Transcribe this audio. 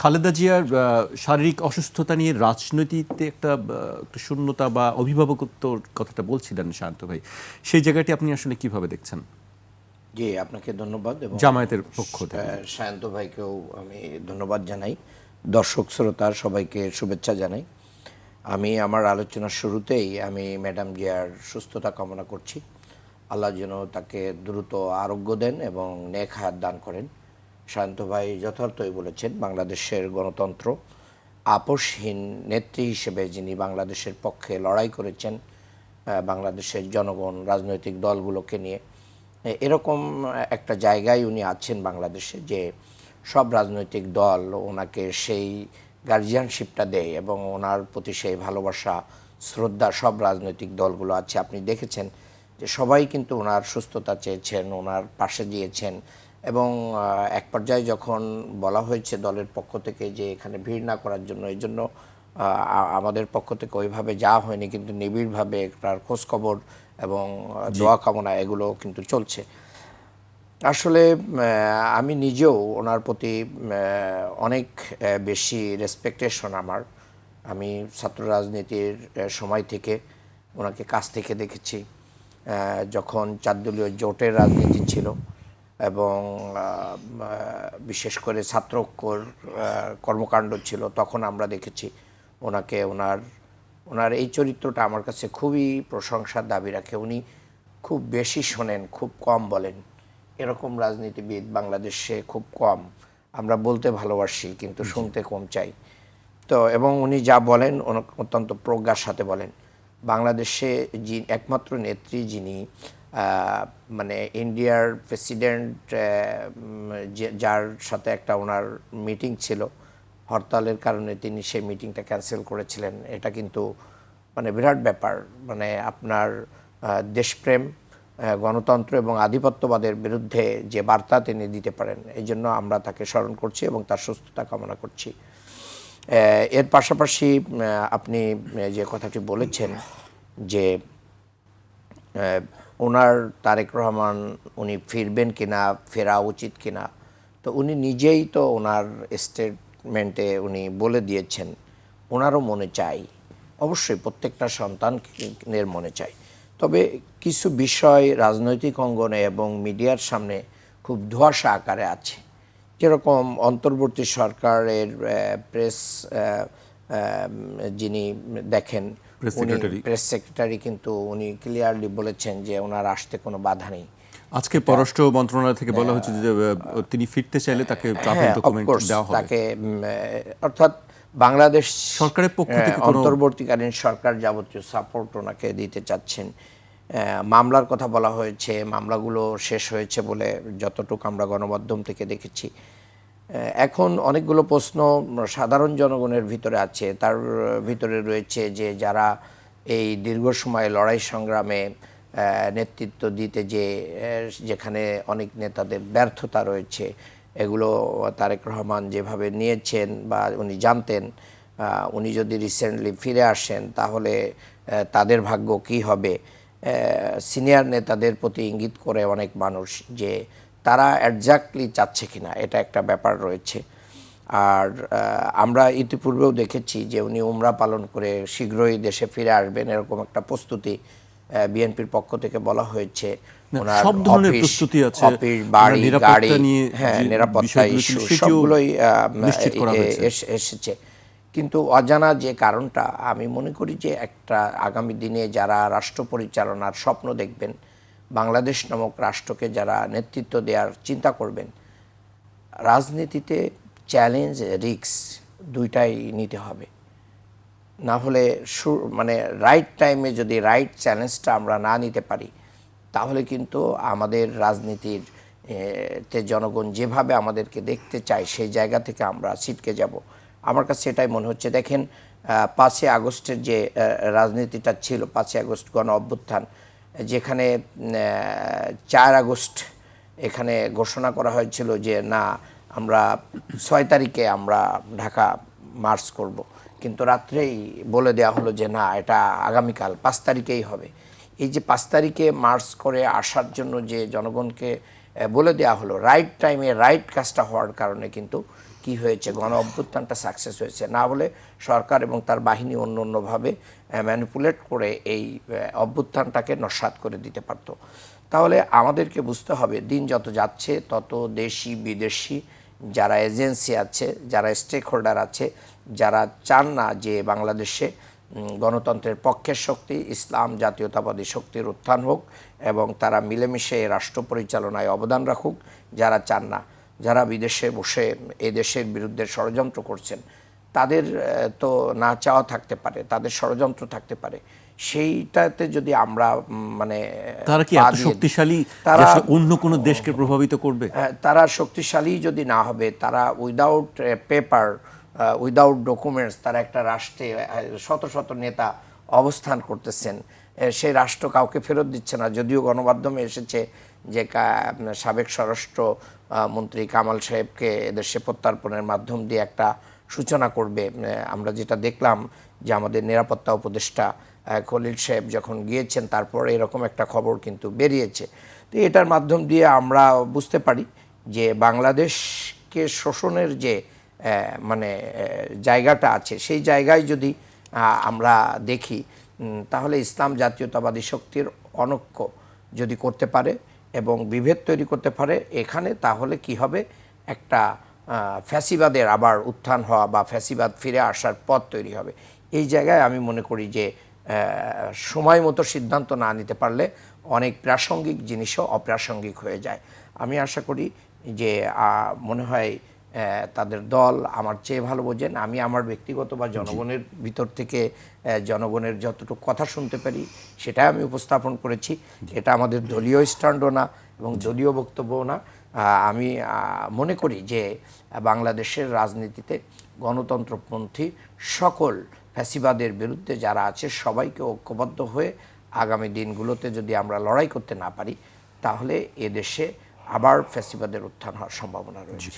খালেদা জিয়ার শারীরিক অসুস্থতা নিয়ে রাজনীতিতে একটা শূন্যতা বা অভিভাবকত্বর কথাটা বলছিলেন শান্ত ভাই। সেই জায়গাটি আপনি আসলে কীভাবে দেখছেন? জি আপনাকে ধন্যবাদ এবং জামায়াতের পক্ষ থেকে। সায়ন্ত ভাইকেও আমি ধন্যবাদ জানাই। দর্শক শ্রোতার সবাইকে শুভেচ্ছা জানাই। আমি আমার আলোচনার শুরুতেই আমি ম্যাডাম জিয়ার সুস্থতা কামনা করছি। আল্লাহ যেন তাকে দ্রুত আরোগ্য দেন এবং নেক হায়াত দান করেন। শান্ত ভাই যথার্থই বলেছেন, বাংলাদেশের গণতন্ত্র আপোষহীন নেত্রী হিসেবে যিনি বাংলাদেশের পক্ষে লড়াই করেছেন বাংলাদেশের জনগণ, রাজনৈতিক দলগুলোকে নিয়ে এরকম একটা জায়গায় উনি আছেন বাংলাদেশে যে সব রাজনৈতিক দল ওনাকে সেই গার্জিয়ানশিপটা দেয় এবং ওনার প্রতি সেই ভালোবাসা, শ্রদ্ধা সব রাজনৈতিক দলগুলো আছে। আপনি দেখেছেন যে সবাই কিন্তু ওনার সুস্থতা চেয়েছেন, ওনার পাশে গিয়েছেন এবং এক পর্যায়ে যখন বলা হয়েছে দলের পক্ষ থেকে যে এখানে ভিড় না করার জন্য এই জন্য আমাদের পক্ষ থেকে ওইভাবে যাওয়া হয়নি কিন্তু নিবিড়ভাবে তার খোঁজখবর এবং দোয়া কামনা এগুলো কিন্তু চলছে। আসলে আমি নিজেও ওনার প্রতি অনেক বেশি রেসপেক্টেশন আমার। আমি ছাত্র রাজনীতির সময় থেকে ওনাকে কাছ থেকে দেখেছি। যখন চারদলীয় জোটের রাজনীতি ছিল এবং বিশেষ করে ছাত্রক্ষর কর্মকাণ্ড ছিল তখন আমরা দেখেছি ওনাকে ওনার ওনার এই চরিত্রটা আমার কাছে খুবই প্রশংসার দাবি রাখে। উনি খুব বেশি শোনেন খুব কম বলেন। এরকম রাজনীতিবিদ বাংলাদেশে খুব কম। আমরা বলতে ভালোবাসি কিন্তু শুনতে কম চাই। তো এবং উনি যা বলেন অত্যন্ত প্রজ্ঞার সাথে বলেন। বাংলাদেশে যি একমাত্র নেত্রী যিনি মানে ইন্ডিয়ার প্রেসিডেন্ট যার সাথে একটা ওনার মিটিং ছিল, হরতালের কারণে তিনি সেই মিটিংটা ক্যান্সেল করেছিলেন। এটা কিন্তু মানে বিরাট ব্যাপার। মানে আপনার দেশপ্রেম গণতন্ত্র এবং আধিপত্যবাদের বিরুদ্ধে যে বার্তা তিনি দিতে পারেন, এই জন্য আমরা তাকে স্মরণ করছি এবং তার সুস্থতা কামনা করছি। এর পাশাপাশি আপনি যে কথাটি বলেছেন যে ওনার তারেক রহমান উনি ফিরবেন কিনা, ফেরা উচিত কিনা, তো উনি নিজেই তো ওনার স্টেটমেন্টে উনি বলে দিয়েছেন, ওনারও মনে চাই, অবশ্যই প্রত্যেকটা সন্তানের মনে চাই তবে কিছু বিষয় রাজনৈতিক অঙ্গনে এবং মিডিয়ার সামনে খুব ধোঁয়াশা আকারে আছে যেরকম অন্তর্বর্তী সরকারের প্রেস যিনি দেখেন। প্রেস সেক্রেটারি কিন্তু উনি ক্লিয়ারলি বলেছেন যে ওনার আসতে কোনো বাধা নেই। আজকে পররাষ্ট্র মন্ত্রণালয় থেকে বলা হচ্ছে যে তিনি ফিরতে চাইলে তাকে ট্রাভেল হ্যাঁ ডকুমেন্ট দেওয়া হবে। তাকে অর্থাৎ বাংলাদেশ সরকারের পক্ষ থেকে কোনো- অন্তর্বর্তীকালীন সরকার যাবতীয় সাপোর্ট ওনাকে দিতে চাচ্ছেন। মামলার কথা বলা হয়েছে মামলাগুলো শেষ হয়েছে বলে যতটুকু আমরা গণমাধ্যম থেকে দেখেছি। এখন অনেকগুলো প্রশ্ন সাধারণ জনগণের ভিতরে আছে। তার ভিতরে রয়েছে যে যারা এই দীর্ঘ সময় লড়াই সংগ্রামে নেতৃত্ব দিতে যে যেখানে অনেক নেতাদের ব্যর্থতা রয়েছে, এগুলো তারেক রহমান যেভাবে নিয়েছেন বা উনি জানতেন উনি যদি রিসেন্টলি ফিরে আসেন তাহলে তাদের ভাগ্য কি হবে? সিনিয়র নেতাদের প্রতি ইঙ্গিত করে অনেক মানুষ যে তারা অ্যাডজাক্টলি চাচ্ছে কিনা এটা একটা ব্যাপার রয়েছে আর আমরা ইতিপূর্বেও দেখেছি যে উনি উমরা পালন করে শীঘ্রই দেশে ফিরে আসবেন এরকম একটা প্রস্তুতি বিএনপির পক্ষ থেকে বলা হয়েছে সব ধরনের প্রস্তুতি আছে। অফিস বাড়ি গাড়ি হ্যাঁ নিরাপত্তা ইস্যু সবগুলোই। এসেছে কিন্তু অজানা যে কারণটা আমি মনে করি যে একটা আগামী দিনে যারা রাষ্ট্র পরিচালনার স্বপ্ন দেখবেন বাংলাদেশ নামক রাষ্ট্রকে যারা নেতৃত্ব দেওয়ার চিন্তা করবেন, রাজনীতিতে চ্যালেঞ্জ রিস্ক দুইটাই নিতে হবে। না হলে মানে রাইট টাইমে যদি রাইট চ্যালেঞ্জটা আমরা না নিতে পারি, তাহলে কিন্তু আমাদের রাজনীতির তে জনগণ যেভাবে আমাদেরকে দেখতে চায়, সেই জায়গা থেকে আমরা ছিটকে যাব। আমার কাছে এটাই মনে হচ্ছে। দেখেন পাঁচই আগস্টের যে রাজনীতিটা ছিল, পাঁচই আগস্ট গণ অভ্যুত্থান যেখানে চার আগস্ট এখানে ঘোষণা করা হয়েছিল যে না, আমরা ছয় তারিখে আমরা ঢাকা মার্চ করব। কিন্তু রাত্রেই বলে দেওয়া হলো যে না, এটা আগামীকাল, পাঁচ তারিখেই হবে। এই যে পাঁচ তারিখে মার্চ করে আসার জন্য যে জনগণকে বলে দেওয়া হলো রাইট টাইমে রাইট কাজটা হওয়ার কারণে কিন্তু কি হয়েছে, গণ অভ্যুত্থানটা সাকসেস হয়েছে, না বলে সরকার এবং তার বাহিনী অন্য অন্যভাবে ম্যানিপুলেট করে এই অভ্যুত্থানটাকে নস্বাত করে দিতে পারতো। তাহলে আমাদেরকে বুঝতে হবে, দিন যত যাচ্ছে, তত দেশি, বিদেশি যারা এজেন্সি আছে, যারা স্টেক হোল্ডার আছে, যারা চান না যে বাংলাদেশে গণতন্ত্রের পক্ষের শক্তি, ইসলাম, জাতীয়তাবাদী শক্তির উত্থান হোক এবং তারা মিলেমিশে রাষ্ট্র পরিচালনায় অবদান রাখুক, যারা চান না। যারা বিদেশে বসে এ দেশের বিরুদ্ধে ষড়যন্ত্র করছেন তাদের তো না চাওয়া থাকতে পারে তাদের ষড়যন্ত্র থাকতে পারে। সেইটাতে যদি আমরা মানে তারা কি শক্তিশালী তারা অন্য কোনো দেশকে প্রভাবিত করবে? হ্যাঁ, তারা শক্তিশালী যদি না হবে তারা উইদাউট পেপার উইদাউট ডকুমেন্টস তারা একটা রাষ্ট্রে শত শত নেতা অবস্থান করতেছেন। সেই রাষ্ট্র কাউকে ফেরত দিচ্ছে না যদিও গণমাধ্যমে এসেছে যে সাবেক স্বরাষ্ট্র মন্ত্রী কামাল সাহেবকে এদেশে প্রত্যার্পণের মাধ্যম দিয়ে একটা সূচনা করবে। আমরা যেটা দেখলাম যে আমাদের নিরাপত্তা উপদেষ্টা খলিল সাহেব যখন গিয়েছেন, তারপরে এরকম একটা খবর কিন্তু বেরিয়েছে। তো এটার মাধ্যম দিয়ে আমরা বুঝতে পারি যে বাংলাদেশকে শোষণের যে মানে জায়গাটা আছে, সেই জায়গায় যদি আমরা দেখি তাহলে ইসলাম জাতীয়তাবাদী শক্তির অনক্য যদি করতে পারে এবং বিভেদ তৈরি করতে পারে এখানে, তাহলে কি হবে? একটা ফ্যাসিবাদের আবার উত্থান হওয়া বা ফ্যাসিবাদ ফিরে আসার পথ তৈরি হবে। এই জায়গায় আমি মনে করি যে সময় মতো সিদ্ধান্ত না নিতে পারলে অনেক প্রাসঙ্গিক জিনিসও অপ্রাসঙ্গিক হয়ে যায়। আমি আশা করি যে মনে হয় তাদের দল আমার চেয়ে ভালো বোঝেন। আমি আমার ব্যক্তিগত বা জনগণের ভিতর থেকে জনগণের যতটুকু কথা শুনতে পারি সেটা আমি উপস্থাপন করেছি। এটা আমাদের দলীয় স্ট্যান্ডও না এবং দলীয় বক্তব্যও না। আমি মনে করি যে বাংলাদেশের রাজনীতিতে গণতন্ত্রপন্থী সকল ফ্যাসিবাদের বিরুদ্ধে যারা আছে সবাইকে ঐক্যবদ্ধ হয়ে আগামী দিনগুলোতে যদি আমরা লড়াই করতে না পারি তাহলে এদেশে আবার ফ্যাসিবাদের উত্থান হওয়ার সম্ভাবনা রয়েছে।